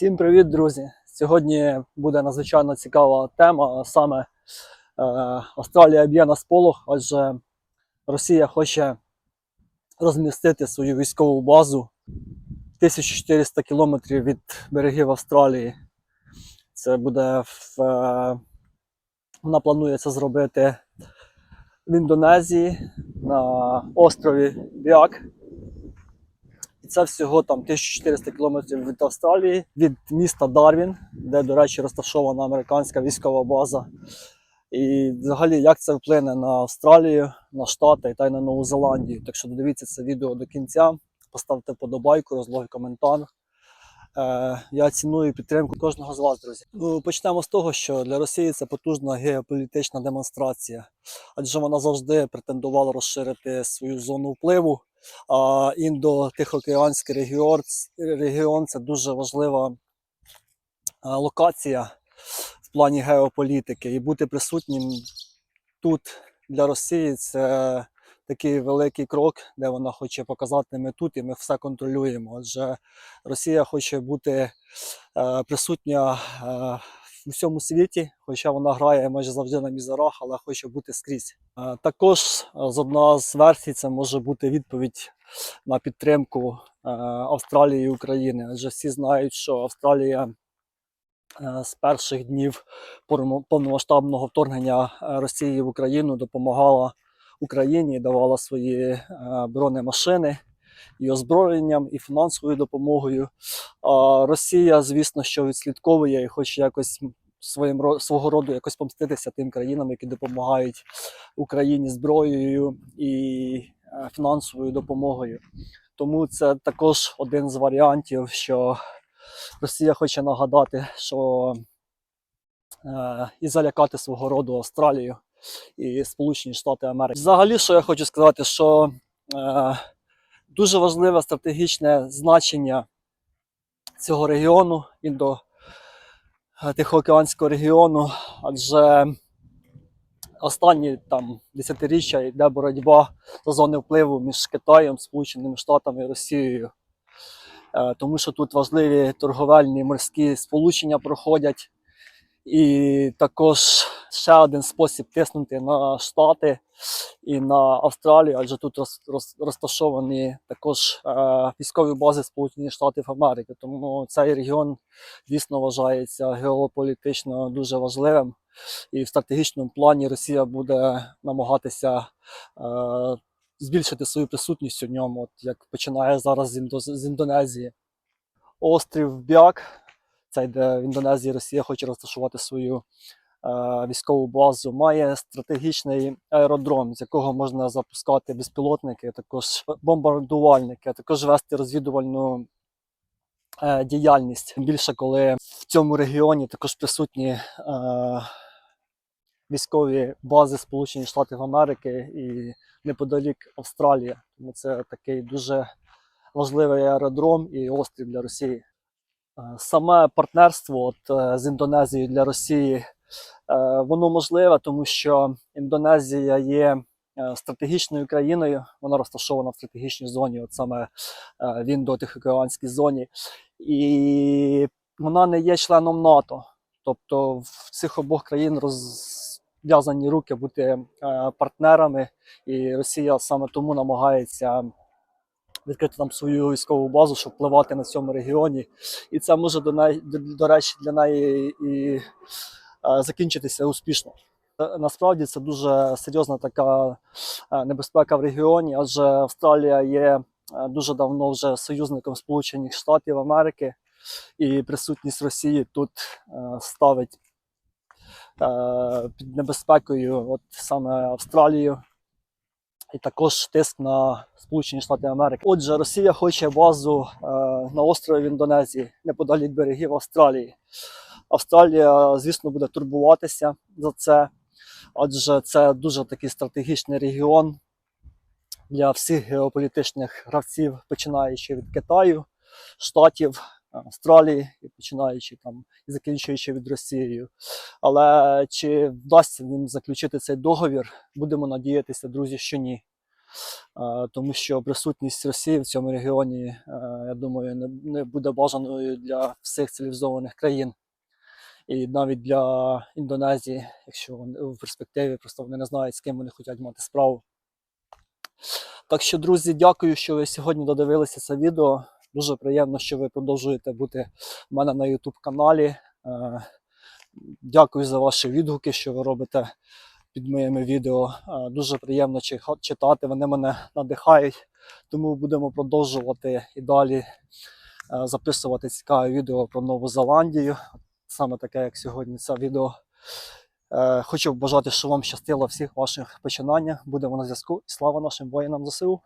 Всім привіт, друзі! Сьогодні буде надзвичайно цікава тема, саме е, Австралія б'є на сполох, адже Росія хоче розмістити свою військову базу 1400 кілометрів від берегів Австралії. Це буде в, е, вона планує це зробити в Індонезії на острові Біак. Це всього там 1400 кілометрів від Австралії, від міста Дарвін, де, до речі, розташована американська військова база. І взагалі, як це вплине на Австралію, на Штати та й на Нову Зеландію. Так що додивіться це відео до кінця, поставте подобайку, розлогий коментар. Е, я ціную підтримку кожного з вас, друзі. Ну, почнемо з того, що для Росії це потужна геополітична демонстрація, адже вона завжди претендувала розширити свою зону впливу. А індо-тихоокеанський регіон, регіон це дуже важлива е, локація в плані геополітики. І бути присутнім тут для Росії це такий великий крок, де вона хоче показати, ми тут і ми все контролюємо. Адже Росія хоче бути е, присутня е, в усьому світі, хоча вона грає майже завжди на мізерах, але хоче бути скрізь. Е, Також е, з одна з версій це може бути відповідь на підтримку е, Австралії і України. Адже всі знають, що Австралія з перших днів повномасштабного вторгнення Росії в Україну допомагала Україні, давала свої бронемашини і озброєнням, і фінансовою допомогою. А Росія, звісно, що відслідковує і хоче якось своїм свого роду якось помститися тим країнам, які допомагають Україні зброєю і е, фінансовою допомогою. Тому це також один з варіантів, що Росія хоче нагадати, що е, і залякати свого роду Австралію і Сполучені Штати Америки. Взагалі, що я хочу сказати, що е, дуже важливе стратегічне значення цього регіону, індо-тихоокеанського регіону, адже останні там десятиріччя йде боротьба за зони впливу між Китаєм, Сполученими Штатами і Росією. Е, Тому що тут важливі торговельні морські сполучення проходять. І також ще один спосіб тиснути на Штати і на Австралію, адже тут роз, роз, розташовані також е, військові бази Сполучених Штатів Америки. Тому цей регіон дійсно вважається геополітично дуже важливим. І в стратегічному плані Росія буде намагатися е, збільшити свою присутність у ньому, от як починає зараз з, Індо, з Індонезії. Острів Бяк, це де в Індонезії Росія хоче розташувати свою військову базу, має стратегічний аеродром, з якого можна запускати безпілотники, також бомбардувальники, а також вести розвідувальну е, діяльність. Більше коли в цьому регіоні також присутні е, військові бази Сполучених Штатів Америки і неподалік Австралія. Тому це такий дуже важливий аеродром і острів для Росії. Е, Саме партнерство от, е, з Індонезією для Росії е, воно можливе, тому що Індонезія є е, стратегічною країною, вона розташована в стратегічній зоні, от саме е, в індо-тихоокеанській зоні, і вона не є членом НАТО. Тобто в цих обох країн розв'язані руки бути е, партнерами, і Росія саме тому намагається відкрити там свою військову базу, щоб впливати на цьому регіоні. І це може до неї, до, речі, для неї і е, закінчитися успішно. Е, Насправді це дуже серйозна така е, небезпека в регіоні, адже Австралія є е, дуже давно вже союзником Сполучених Штатів Америки, і присутність Росії тут е, ставить е, під небезпекою от саме Австралію і також тиск на Сполучені Штати Америки. Отже, Росія хоче базу е, на острові в Індонезії неподалік берегів Австралії. Австралія, звісно, буде турбуватися за це, адже це дуже такий стратегічний регіон для всіх геополітичних гравців, починаючи від Китаю, Штатів, Австралії, і починаючи там і закінчуючи від Росією. Але чи вдасться їм заключити цей договір, будемо надіятися, друзі, що ні. е, тому що присутність Росії в цьому регіоні, е, я думаю, не, не буде бажаною для всіх цивілізованих країн. І навіть для Індонезії, якщо вони в перспективі просто вони не знають, з ким вони хочуть мати справу. Так що, друзі, дякую, що ви сьогодні додивилися це відео. Дуже приємно, що ви продовжуєте бути в мене на YouTube каналі. Е, Дякую за ваші відгуки, що ви робите під моїми відео. Е, Дуже приємно читати, вони мене надихають. Тому будемо продовжувати і далі е, записувати цікаві відео про Нову Зеландію. Саме таке, як сьогодні це відео. Е, Хочу бажати, що вам щастило всіх ваших починаннях. Будемо на зв'язку. Слава нашим воїнам ЗСУ!